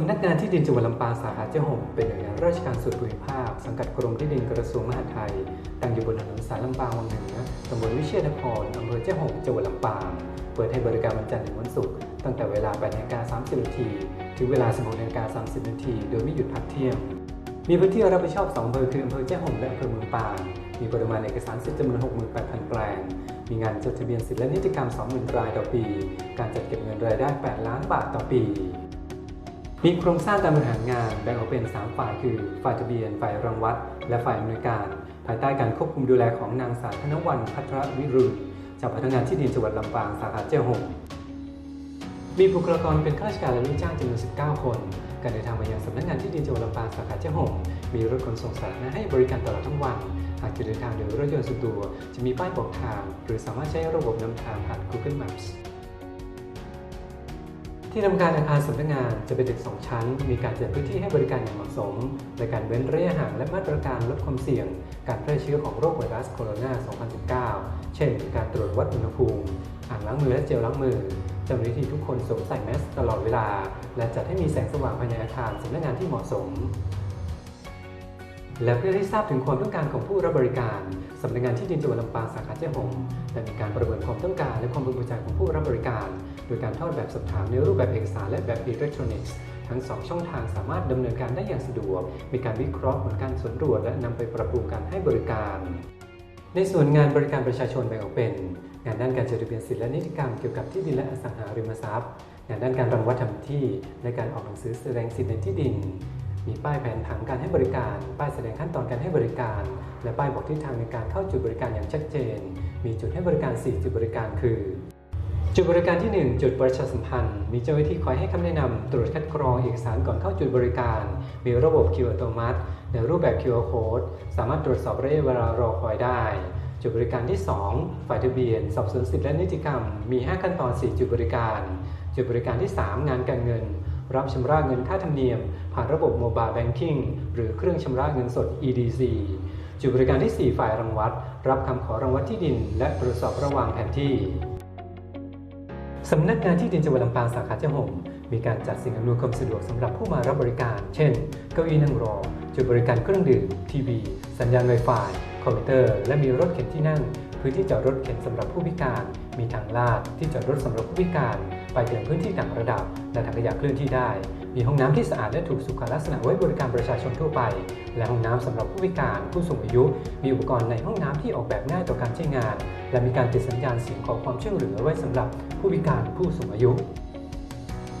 สำนักงานที่ดินจังหวัดลำปางสาขาเจ้าหงเป็นหน่วยงานราชการส่วนภูมิภาค สังกัดกรมที่ดินกระทรวงมหาดไทย ตั้งอยู่บนถนนสายลำปางวังเหนือตำบลวิเชียรนครอำเภอเจ้าหงจังหวัดลำปาง เปิดให้บริการวันจันทร์ถึงวันศุกร์ตั้งแต่เวลา8นาฬิกา30นาทีถึงเวลา 16นาฬิกา30นาทีโดยไม่หยุดพักเที่ยง มีพื้นที่รับผิดชอบ2อำเภอคืออำเภอเจ้าหงและอำเภอเมืองปาง มีปริมาณเอกสารสิทธิ์จำนวน68,000 แปลง มีงานจดทะเบียนสิทธิและนิติกรรม 20,000รายต่อปี การจัดเก็บเงินรายได้ 8 ล้านบาทต่อปี มีโครงสร้างการบริหารงานแบ่งออกเป็น 3 ฝ่ายคือ ฝ่ายทะเบียน ฝ่ายรังวัด และฝ่ายอำนวยการ ภายใต้การควบคุมดูแลของนางสาวธนวรรณพัทรวิรุณจ้าพนักงานที่ดินจังหวัดลำปางสาขาเจ้าหงมีบุคลากรเป็นข้าราชการและลูกจ้างจำนวน 19 คน การเดินทางมายังสำนักงานที่ดินจังหวัดลำปางสาขาเจ้าหงมีรถขนส่งสาธารณะให้บริการตลอดทั้งวัน หากจะเดินทางโดยรถยนต์ส่วนตัว จะมีป้ายบอกทาง หรือสามารถใช้ระบบนำทางผ่าน Google Maps ที่ทำการอาคารสำนักงานจะเป็นตึกสองชั้น มีการจัดพื้นที่ให้บริการอย่างเหมาะสม ในการเว้นระยะห่างและมาตรการลดความเสี่ยง การแพร่เชื้อของโรคไวรัสโคโรนา 2019 เช่น การตรวจวัดอุณหภูมิ อ่างล้างมือและเจลล้างมือเจ้าหน้าที่ทุกคนสวมใส่แมสตลอดเวลา และจัดให้มีแสงสว่างภายในอาคารสำนักงานที่เหมาะสม และเพื่อให้ทราบถึงความต้องการของผู้รับบริการสำนักงานที่ดินจังหวัดลำปางสาขาเจ้าหงได้มีการประเมินความต้องการและความพึงพอใจของผู้รับบริการ โดยการทอดแบบสอบถามในรูปแบบเอกสารและแบบอิเล็กทรอนิกส์ทั้ง 2 ช่องทางสามารถดำเนินการได้อย่างสะดวก มีการวิเคราะห์ผลการสำรวจ และนำไปปรับปรุงการให้บริการ ในส่วนงานบริการประชาชนแบ่งออกเป็น งานด้านการจดทะเบียนสิทธิและนิติกรรมเกี่ยวกับที่ดินและอสังหาริมทรัพย์ งานด้านการรังวัดทำที่ และการออกหนังสือแสดงสิทธิในที่ดิน มีป้ายแผนผังการให้บริการ ป้ายแสดงขั้นตอนการให้บริการ และป้ายบอกทิศทางในการเข้าจุดบริการอย่างชัดเจน มีจุดให้บริการ 4 จุดบริการคือ จุดบริการที่ 1 จุดประชาสัมพันธ์ มีเจ้าหน้าที่คอยให้คำแนะนำตรวจคัดกรองเอกสารก่อนเข้าจุดบริการ มีระบบคิวอัตโนมัติ ในรูปแบบ QR Code สามารถตรวจสอบระยะเวลารอคอยได้จุดบริการที่ 2 ฝ่ายทะเบียน สอบสวนสิทธิและนิติกรรม มี 5 ขั้นตอน 4 จุดบริการ จุดบริการที่ 3 งานการเงิน รับชำระเงินค่าธรรมเนียม ผ่านระบบโมบายแบงกิ้งหรือเครื่องชำระเงินสด EDC จุดบริการที่ 4 ฝ่ายรังวัด รับคำขอรังวัดที่ดิน และตรวจสอบระหว่างแผนที่สำนักงานที่ดินจังหวัดลำปางสาขาเจ้าหงมีการจัดสิ่งอำนวยความสะดวกสำหรับผู้มารับบริการ เช่น เก้าอี้นั่งรอ จุดบริการเครื่องดื่ม ทีวี สัญญาณ Wi-Fi คอมพิวเตอร์ และมีรถเข็นที่นั่ง พื้นที่จอดรถเข็นสำหรับผู้พิการ มีทางลาดที่จอดรถสำหรับผู้พิการ ไปถึงพื้นที่ต่างระดับและถังขยะเคลื่อนที่ได้ มีห้องน้ำที่สะอาดและถูกสุขลักษณะไว้บริการประชาชนทั่วไป และห้องน้ำสำหรับผู้พิการผู้สูงอายุ มีอุปกรณ์ในห้องน้ำที่ออกแบบง่ายต่อการใช้งาน และมีการติดสัญญาณเสียงขอความช่วยเหลือไว้สำหรับผู้พิการผู้สูงอายุ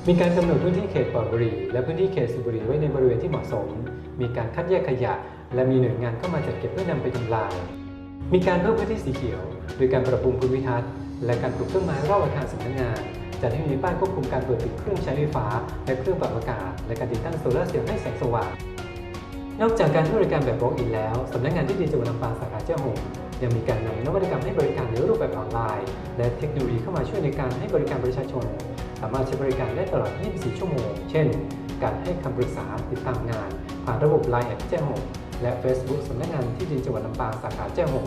มีการกำหนดพื้นที่เขตปลอดบุหรี่และพื้นที่เขตสูบบุหรี่ไว้ในบริเวณที่เหมาะสม มีการคัดแยกขยะ และมีหน่วยงานเข้ามาจัดเก็บเพื่อนำไปทำลายมีการเพิ่มพื้นที่สีเขียว โดยการปรับปรุงภูมิทัศน์ และการปลูกต้นไม้รอบอาคารสำนักงาน จัดให้มีป้ายควบคุมการเปิดปิดเครื่องใช้ไฟฟ้า และเครื่องปรับอากาศ และการติดตั้งโซลาร์เซลล์ให้แสงสว่าง นอกจากการให้บริการแบบ walk-in แล้ว สำนักงานที่ดินจังหวัดลำปางสาขาเจ้าหงยังมีการนำนวัตกรรมให้บริการในรูปแบบออนไลน์ และเทคโนโลยีเข้ามาช่วยในการให้บริการประชาชน สามารถใช้บริการได้ตลอด 24 ชั่วโมง เช่น การให้คำปรึกษาติดตามงาน ผ่านระบบ Line แอดแจ้งหงและ Facebook สำนักงานที่ดินจังหวัดลำปางสาขาแจ้หง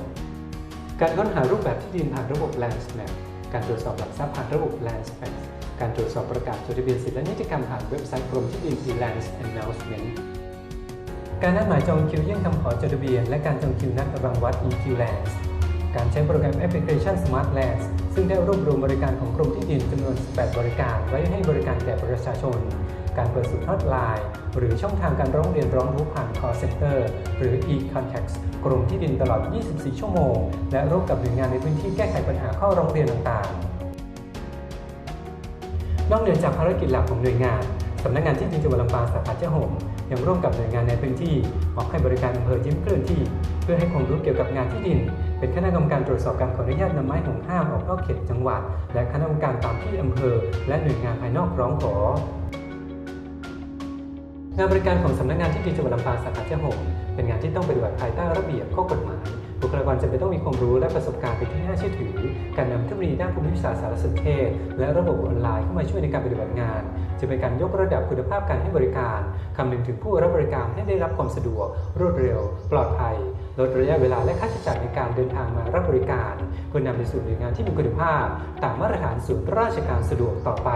การค้นหารูปแบบที่ดินผ่านระบบ Land Map การตรวจสอบหลักทรัพย์ผ่านระบบ Landspace การตรวจสอบประกาศจดทะเบียนสิทธิและนิติกรรมผ่านเว็บไซต์กรมที่ดิน e-lands announcement การนัดหมายจองคิวยื่นคำขอจดทะเบียน และการจองคิวนัดรังวัด EQ Lands การใช้โปรแกรมแอปพลิเคชัน Smart Lands ซึ่งได้รวบรวมบริการของกรมที่ดินจำนวน 18 บริการไว้ให้บริการแก่ประชาชน การเปิดสุดฮอตไลน์หรือช่องทางการร้องเรียนร้องทุกข์ผ่าน call center หรือ e-contacts กรมที่ดินตลอด 24 ชั่วโมง และร่วมกับหน่วยงานในพื้นที่แก้ไขปัญหาข้อร้องเรียนต่างๆ นอกเหนือจากภารกิจหลักของหน่วยงานสำนักงานที่ดินจังหวัดลำปางสาขาเจ้าหงยังร่วมกับหน่วยงานในพื้นที่ออกให้บริการอำเภอยิ้มเคลื่อนที่ เพื่อให้ความรู้เกี่ยวกับงานที่ดิน เป็นคณะกรรมการตรวจสอบการขออนุญาตนำไม้ห่วงห้ามออกนอกเขตจังหวัด และคณะกรรมการตามที่อำเภอ และหน่วยงานภายนอกร้องขอ งานบริการของสำนักงานที่ดินจังหวัดลำปางสาขาเจ้าหงเป็นงานที่ต้องปฏิบัติภายใต้ระเบียบข้อกฎหมาย บุคลากรจะเป็นต้องมีความรู้และประสบการณ์เป็นที่น่าเชื่อถือ การนำเทคโนโลยีด้านภูมิวิศาสตร์และสนเทศ และระบบออนไลน์เข้ามาช่วยในการปฏิบัติงาน จะเป็นการยกระดับคุณภาพการให้บริการคำนึงถึงผู้รับบริการให้ได้รับความสะดวก รวดเร็ว ปลอดภัยลดระยะเวลาและค่าใช้จ่ายในการเดินทางมารับบริการเพื่อนำไปสู่หน่วยงานที่มีคุณภาพ ตามมาตรฐานศูนย์ราชการสะดวกต่อไป